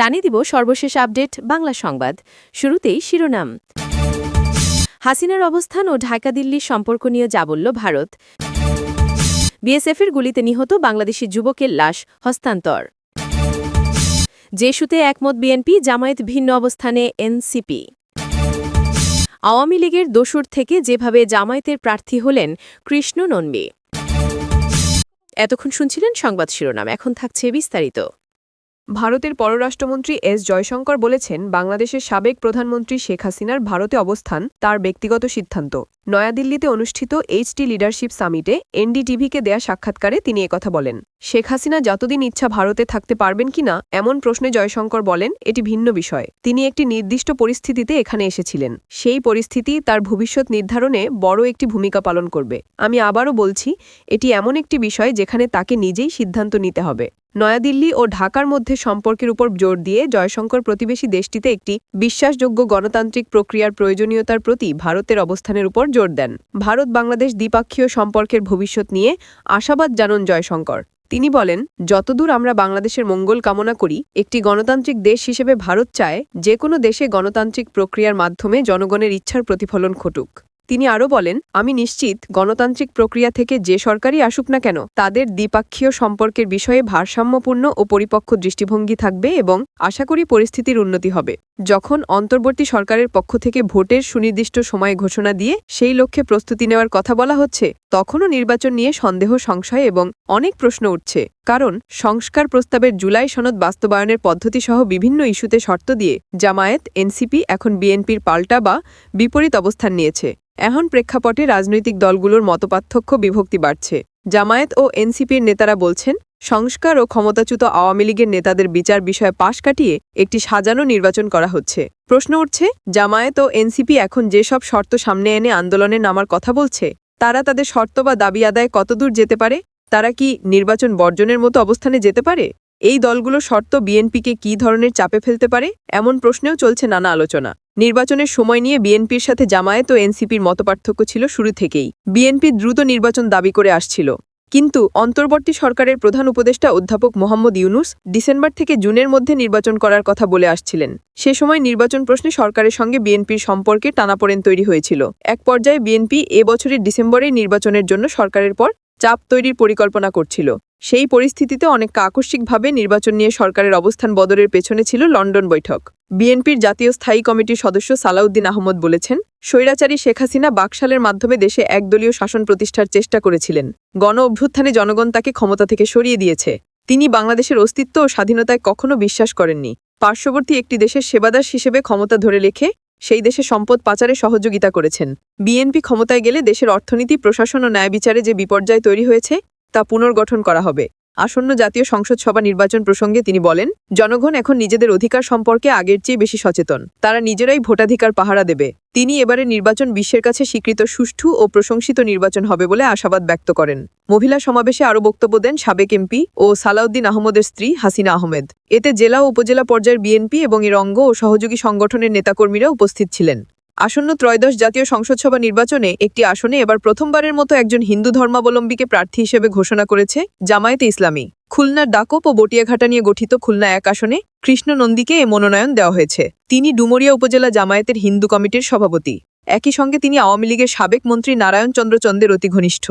জানিয়ে দিব সর্বশেষ আপডেট বাংলা সংবাদ। শুরুতেই শিরোনাম। হাসিনার অবস্থান ও ঢাকা দিল্লির সম্পর্ক নিয়ে যা বলল ভারত। বিএসএফের গুলিতে নিহত বাংলাদেশি যুবকের লাশ হস্তান্তর। জেশুতে একমত বিএনপি, জামায়াত ভিন্ন অবস্থানে এনসিপি। আওয়ামী লীগের দোসর থেকে যেভাবে জামায়াতের প্রার্থী হলেন কৃষ্ণ নন্দী এতক্ষণ শুনছিলেন সংবাদ শিরোনাম, এখন থাকছে বিস্তারিত। ভারতের পররাষ্ট্রমন্ত্রী এস জয়শঙ্কর বলেছেন, বাংলাদেশের সাবেক প্রধানমন্ত্রী শেখ হাসিনার ভারতে অবস্থান, তার ব্যক্তিগত সিদ্ধান্ত। নয়াদিল্লিতে অনুষ্ঠিত এইচটি লিডারশিপ সামিটে এনডিটিভিকে দেয়া সাক্ষাৎকারে তিনি একথা বলেন। শেখ হাসিনা যতদিন ইচ্ছা ভারতে থাকতে পারবেন কিনা এমন প্রশ্নে জয়শঙ্কর বলেন, এটি ভিন্ন বিষয়। তিনি একটি নির্দিষ্ট পরিস্থিতিতে এখানে এসেছিলেন। সেই পরিস্থিতি তার ভবিষ্যৎ নির্ধারণে বড় একটি ভূমিকা পালন করবে। আমি আবারও বলছি, এটি এমন একটি বিষয় যেখানে তাকে নিজেই সিদ্ধান্ত নিতে হবে। নয়াদিল্লি ও ঢাকার মধ্যে সম্পর্কের উপর জোর দিয়ে জয়শঙ্কর প্রতিবেশী দেশটিতে একটি বিশ্বাসযোগ্য গণতান্ত্রিক প্রক্রিয়ার প্রয়োজনীয়তার প্রতি ভারতের অবস্থানের উপর জোর দেন। ভারত বাংলাদেশ দ্বিপাক্ষীয় সম্পর্কের ভবিষ্যৎ নিয়ে আশাবাদ জানান জয়শঙ্কর। তিনি বলেন, যতদূর আমরা বাংলাদেশের মঙ্গল কামনা করি, একটি গণতান্ত্রিক দেশ হিসেবে ভারত চায় যে কোনো দেশে গণতান্ত্রিক প্রক্রিয়ার মাধ্যমে জনগণের ইচ্ছার প্রতিফলন ঘটুক। তিনি আরও বলেন, আমি নিশ্চিত গণতান্ত্রিক প্রক্রিয়া থেকে যে সরকারই আসুক না কেন, তাদের দ্বিপাক্ষীয় সম্পর্কের বিষয়ে ভারসাম্যপূর্ণ ও পরিপক্ক দৃষ্টিভঙ্গি থাকবে এবং আশা করি পরিস্থিতির উন্নতি হবে। যখন অন্তর্বর্তী সরকারের পক্ষ থেকে ভোটের সুনির্দিষ্ট সময় ঘোষণা দিয়ে সেই লক্ষ্যে প্রস্তুতি নেওয়ার কথা বলা হচ্ছে, তখনও নির্বাচন নিয়ে সন্দেহ, সংশয় এবং অনেক প্রশ্ন উঠছে। কারণ সংস্কার প্রস্তাবের জুলাই সনদ বাস্তবায়নের পদ্ধতিসহ বিভিন্ন ইস্যুতে শর্ত দিয়ে জামায়াত, এনসিপি, এখন বিএনপির পাল্টা বা বিপরীত অবস্থান নিয়েছে। এখন প্রেক্ষাপটে রাজনৈতিক দলগুলোর মতপার্থক্য বিভক্তি বাড়ছে। জামায়াত ও এনসিপির নেতারা বলছেন, সংস্কার ও ক্ষমতাচ্যুত আওয়ামী লীগের নেতাদের বিচার বিষয়ে পাশ কাটিয়ে একটি সাজানো নির্বাচন করা হচ্ছে। প্রশ্ন উঠছে, জামায়াত ও এনসিপি এখন যেসব শর্ত সামনে এনে আন্দোলনে নামার কথা বলছে, তারা তাদের শর্ত বা দাবি আদায় কতদূর যেতে পারে? তারা কি নির্বাচন বর্জনের মতো অবস্থানে যেতে পারে? এই দলগুলো শর্ত বিএনপিকে কী ধরনের চাপে ফেলতে পারে? এমন প্রশ্নেও চলছে নানা আলোচনা। নির্বাচনের সময় নিয়ে বিএনপির সাথে জামায়াত ও এনসিপির মতপার্থক্য ছিল শুরু থেকেই। বিএনপি দ্রুত নির্বাচন দাবি করে আসছিল। কিন্তু অন্তর্বর্তী সরকারের প্রধান উপদেষ্টা অধ্যাপক মোহাম্মদ ইউনুস ডিসেম্বর থেকে জুনের মধ্যে নির্বাচন করার কথা বলে আসছিলেন। সে সময় নির্বাচন প্রশ্নে সরকারের সঙ্গে বিএনপির সম্পর্কে টানাপোড়েন তৈরি হয়েছিল। এক পর্যায়ে বিএনপি এ বছরের ডিসেম্বরেই নির্বাচনের জন্য সরকারের পর চাপ তৈরির পরিকল্পনা করছিল। সেই পরিস্থিতিতে অনেক আকস্মিকভাবে নির্বাচন নিয়ে সরকারের অবস্থান বদলের পেছনে ছিল লন্ডন বৈঠক। বিএনপির জাতীয় স্থায়ী কমিটির সদস্য সালাউদ্দিন আহমদ বলেছেন, স্বৈরাচারী শেখ হাসিনা বাকশালের মাধ্যমে দেশে একদলীয় শাসন প্রতিষ্ঠার চেষ্টা করেছিলেন। গণ অভ্যুত্থানে জনগণ তাকে ক্ষমতা থেকে সরিয়ে দিয়েছে। তিনি বাংলাদেশের অস্তিত্ব ও স্বাধীনতায় কখনো বিশ্বাস করেননি। পার্শ্ববর্তী একটি দেশের সেবাদাস হিসেবে ক্ষমতা ধরে রেখে সেই দেশে সম্পদ পাচারে সহযোগিতা করেছেন। বিএনপি ক্ষমতায় গেলে দেশের অর্থনীতি, প্রশাসন ও ন্যায় বিচারে যে বিপর্যয় তৈরি হয়েছে তা পুনর্গঠন করা হবে। আসন্ন জাতীয় সংসদ সভা নির্বাচন প্রসঙ্গে তিনি বলেন, জনগণ এখন নিজেদের অধিকার সম্পর্কে আগের চেয়ে বেশি সচেতন। তারা নিজেরাই ভোটাধিকার পাহারা দেবে। তিনি এবারে নির্বাচন বিশ্বের কাছে স্বীকৃত সুষ্ঠু ও প্রশংসিত নির্বাচন হবে বলে আশাবাদ ব্যক্ত করেন। মহিলা সমাবেশে আরও বক্তব্য দেন সাবেক এমপি ও সালাউদ্দিন আহমদের স্ত্রী হাসিনা আহমেদ। এতে জেলা ও উপজেলা পর্যায়ের বিএনপি এবং এর অঙ্গ ও সহযোগী সংগঠনের নেতাকর্মীরা উপস্থিত ছিলেন। আসন্ন ত্রয়োদশ জাতীয় সংসদ সভা নির্বাচনে একটি আসনে এবার প্রথমবারের মতো একজন হিন্দু ধর্মাবলম্বীকে প্রার্থী হিসেবে ঘোষণা করেছে জামায়াতে ইসলামী। খুলনার ডাকপ ও বটিয়াঘাটা নিয়ে গঠিত খুলনা এক আসনে কৃষ্ণ নন্দীকে এ মনোনয়ন দেওয়া হয়েছে। তিনি ডুমরিয়া উপজেলা জামায়াতের হিন্দু কমিটির সভাপতি। একই সঙ্গে তিনি আওয়ামী লীগের সাবেক মন্ত্রী নারায়ণ চন্দ্র চন্দের অতি ঘনিষ্ঠ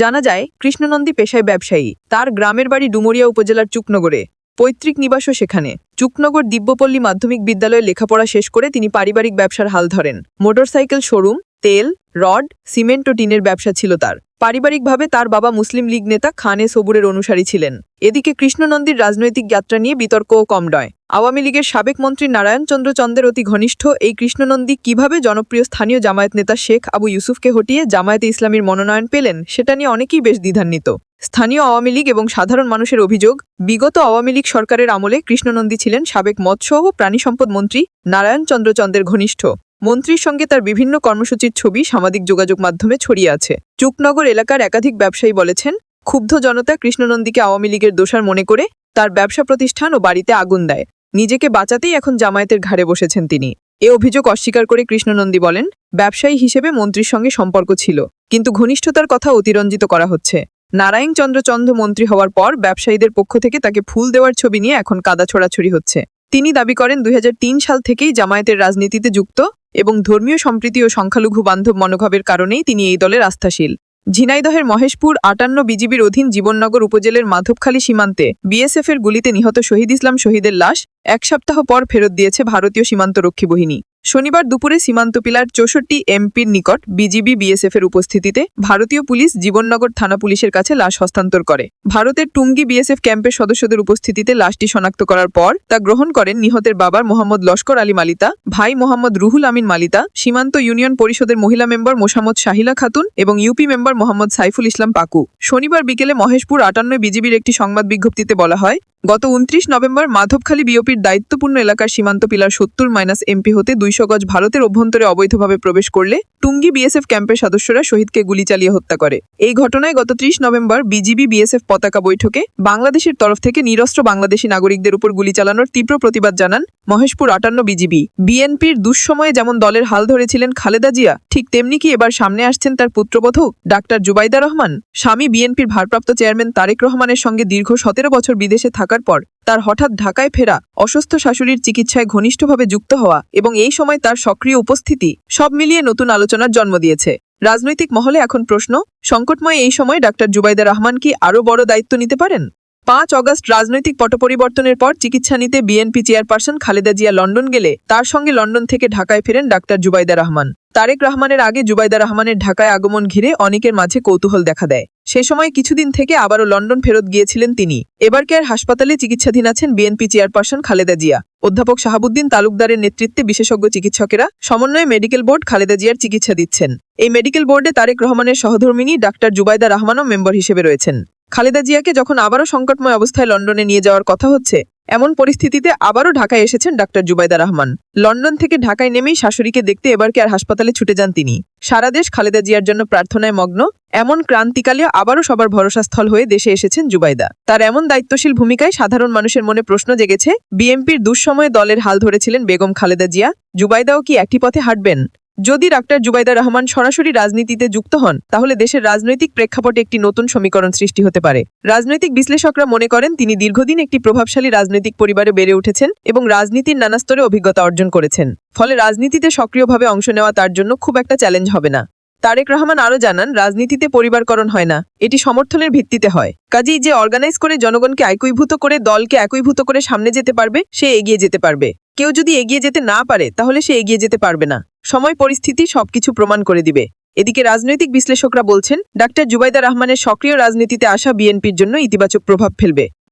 জানা যায়, কৃষ্ণনন্দী পেশায় ব্যবসায়ী। তার গ্রামের বাড়ি ডুমরিয়া উপজেলার চুকনগরে। পৈতৃক নিবাসও সেখানে। চুকনগর দিব্যপল্লী মাধ্যমিক বিদ্যালয়ে লেখাপড়া শেষ করে তিনি পারিবারিক ব্যবসার হাল ধরেন। মোটরসাইকেল, শোরুম, তেল, রড, সিমেন্ট ও টিনের ব্যবসা ছিল তার। পারিবারিকভাবে তার বাবা মুসলিম লীগ নেতা খানে সবুরের অনুসারী ছিলেন। এদিকে কৃষ্ণনন্দীর রাজনৈতিক যাত্রা নিয়ে বিতর্কও কম নয় আওয়ামী লীগের সাবেক মন্ত্রী নারায়ণচন্দ্র চন্দের অতি ঘনিষ্ঠ এই কৃষ্ণনন্দী কীভাবে জনপ্রিয় স্থানীয় জামায়াত নেতা শেখ আবু ইউসুফকে হটিয়ে জামায়াতে ইসলামীর মনোনয়ন পেলেন, সেটা নিয়ে অনেকেই বেশ দ্বিধান্বিত। স্থানীয় আওয়ামী লীগ এবং সাধারণ মানুষের অভিযোগ, বিগত আওয়ামী লীগ সরকারের আমলে কৃষ্ণনন্দী ছিলেন সাবেক মৎস্য ও প্রাণী সম্পদ মন্ত্রী নারায়ণচন্দ্র চন্দের ঘনিষ্ঠ। মন্ত্রীর সঙ্গে তার বিভিন্ন কর্মসূচির ছবি সামাজিক যোগাযোগ মাধ্যমে ছড়িয়ে আছে। চুকনগর এলাকার একাধিক ব্যবসায়ী বলেছেন, ক্ষুব্ধ জনতা কৃষ্ণনন্দীকে আওয়ামী লীগের দোষার মনে করে তার ব্যবসা প্রতিষ্ঠান ও বাড়িতে আগুন দেয়। নিজেকে বাঁচাতেই এখন জামায়াতের ঘাড়ে বসেছেন তিনি। এ অভিযোগ অস্বীকার করে কৃষ্ণনন্দী বলেন, ব্যবসায়ী হিসেবে মন্ত্রীর সঙ্গে সম্পর্ক ছিল, কিন্তু ঘনিষ্ঠতার কথা অতিরঞ্জিত করা হচ্ছে। নারায়ণ চন্দ্র চন্দ মন্ত্রী হওয়ার পর ব্যবসায়ীদের পক্ষ থেকে তাকে ফুল দেওয়ার ছবি নিয়ে এখন কাদা ছোড়াছড়ি হচ্ছে। তিনি দাবি করেন, দুই হাজার তিন সাল থেকেই জামায়াতের রাজনীতিতে যুক্ত এবং ধর্মীয় সম্প্রীতি ও সংখ্যালঘু বান্ধব মনোভাবের কারণেই তিনি এই দলের আস্থাশীল ঝিনাইদহের মহেশপুর আটান্ন বিজিবির অধীন জীবননগর উপজেলার মাধবখালী সীমান্তে বিএসএফের গুলিতে নিহত শহীদ ইসলাম শহীদের লাশ এক সপ্তাহ পর ফেরত দিয়েছে ভারতীয় সীমান্তরক্ষী বাহিনী। শনিবার দুপুরে সীমান্ত পিলার চৌষট্টি এমপির নিকট বিজিবি বিএসএফের উপস্থিতিতে ভারতীয় পুলিশ জীবননগর থানা পুলিশের কাছে লাশ হস্তান্তর করে। ভারতের টুঙ্গি বিএসএফ ক্যাম্পের সদস্যদের উপস্থিতিতে লাশটি শনাক্ত করার পর তা গ্রহণ করেন নিহতের বাবার মোহাম্মদ লস্কর আলী মালিতা, ভাই মোহাম্মদ রুহুল আমিন মালিতা, সীমান্ত ইউনিয়ন পরিষদের মহিলা মেম্বার মোসাম্মদ শাহিলা খাতুন এবং ইউপি মেম্বার মোহাম্মদ সাইফুল ইসলাম পাকু। শনিবার বিকেলে মহেশপুর আটান্ন বিজিবির একটি সংবাদ বিজ্ঞপ্তিতে বলা হয় গত উনত্রিশ নভেম্বর মাধবখালী বিওপির দায়িত্বপূর্ণ এলাকার সীমান্ত পিলার সত্তর মাইনাস এমপি হতে দুইশো গজ ভারতের অভ্যন্তরে অবৈধভাবে প্রবেশ করলে টুঙ্গি বিএসএফ ক্যাম্পের সদস্যরা শহীদকে গুলি চালিয়ে হত্যা করে। এই ঘটনায় গত ত্রিশ নভেম্বর বিজিবি বিএসএফ পতাকা বৈঠকে বাংলাদেশের তরফ থেকে নিরস্ত্র বাংলাদেশি নাগরিকদের উপর গুলি চালানোর তীব্র প্রতিবাদ জানান মহেশপুর আটান্ন বিজিবি। বিএনপির দুঃসময়ে যেমন দলের হাল ধরেছিলেন খালেদা জিয়া, ঠিক তেমনি কি এবার সামনে আসছেন তার পুত্রবধূ ডাক্তার জুবাইদা রহমান? স্বামী বিএনপির ভারপ্রাপ্ত চেয়ারম্যান তারেক রহমানের সঙ্গে দীর্ঘ সতেরো বছর বিদেশে থাকার পর তার হঠাৎ ঢাকায় ফেরা অসুস্থ শাশুড়ির চিকিৎসায় ঘনিষ্ঠভাবে যুক্ত হওয়া এবং এই সময় তার সক্রিয় উপস্থিতি সব মিলিয়ে নতুন আলোচনার জন্ম দিয়েছে। রাজনৈতিক মহলে এখন প্রশ্ন, সংকটময় এই সময় ডাক্তার জুবাইদা রহমান কি আরও বড় দায়িত্ব নিতে পারেন? পাঁচ অগস্ট রাজনৈতিক পটপরিবর্তনের পর চিকিৎসা নিতে BNP chairperson Khaleda Zia London গেলে তার সঙ্গে লন্ডন থেকে ঢাকায় ফেরেন ডাক্তার জুবাইদা রহমান। তারেক রহমানের আগে জুবাইদা রহমানের ঢাকায় আগমন ঘিরে অনেকের মাঝে কৌতূহল দেখা দেয়। সে সময় কিছুদিন থেকে আবারও লন্ডন ফেরত গিয়েছিলেন তিনি। এবার কেয়ার হাসপাতালে চিকিৎসাধীন আছেন বিএনপি চেয়ারপারসন খালেদা জিয়া। অধ্যাপক শাহাবুদ্দিন তালুকদারের নেতৃত্বে বিশেষজ্ঞ চিকিৎসকেরা সমন্বয়ে মেডিকেল বোর্ড খালেদা জিয়ার চিকিৎসা দিচ্ছেন। এই মেডিকেল বোর্ডে তারেক রহমানের সহধর্মিনী ডাক্তার জুবাইদা রহমানও মেম্বার হিসেবে রয়েছেন। খালেদা জিয়াকে যখন আবারও সংকটময় অবস্থায় লন্ডনে নিয়ে যাওয়ার কথা হচ্ছে এমন পরিস্থিতিতে আবারও ঢাকায় এসেছেন ডাক্তার জুবাইদা রহমান। লন্ডন থেকে ঢাকায় নেমেই শাশুড়িকে দেখতে এবার আর হাসপাতালে ছুটে যান তিনি। সারা দেশ খালেদা জিয়ার জন্য প্রার্থনায় মগ্ন, এমন ক্রান্তিকালে আবারও সবার ভরসাস্থল হয়ে দেশে এসেছেন জুবাইদা। তার এমন দায়িত্বশীল ভূমিকায় সাধারণ মানুষের মনে প্রশ্ন জেগেছে, বিএনপির দুঃসময়ে দলের হাল ধরেছিলেন বেগম খালেদা জিয়া, জুবাইদাও কি একটি পথে হাঁটবেন? যদি ডাক্তার জুবাইদা রহমান সরাসরি রাজনীতিতে যুক্ত হন, তাহলে দেশের রাজনৈতিক প্রেক্ষাপটে একটি নতুন সমীকরণ সৃষ্টি হতে পারে। রাজনৈতিক বিশ্লেষকরা মনে করেন, তিনি দীর্ঘদিন একটি প্রভাবশালী রাজনৈতিক পরিবারে বেড়ে উঠেছেন এবং রাজনীতির নানা স্তরে অভিজ্ঞতা অর্জন করেছেন। ফলে রাজনীতিতে সক্রিয়ভাবে অংশ নেওয়া তার জন্য খুব একটা চ্যালেঞ্জ হবে না। তারেক রহমান আরও জানান, রাজনীতিতে পরিবারকরণ হয় না। এটি সমর্থনের ভিত্তিতে হয়। কাজেই যে অর্গানাইজ করে জনগণকে একীভূত করে দলকে একীভূত করে সামনে যেতে পারবে, সে এগিয়ে যেতে পারবে। কেউ যদি এগিয়ে যেতে না পারে, তাহলে সে এগিয়ে যেতে পারবে না। সময়, পরিস্থিতি সবকিছু প্রমাণ করে দিবে। এদিকে রাজনৈতিক বিশ্লেষকরা বলছেন, ডাক্তার জুবাইদা রহমানের সক্রিয় রাজনীতিতে আসা বিএনপির জন্য ইতিবাচক প্রভাব ফেলবে।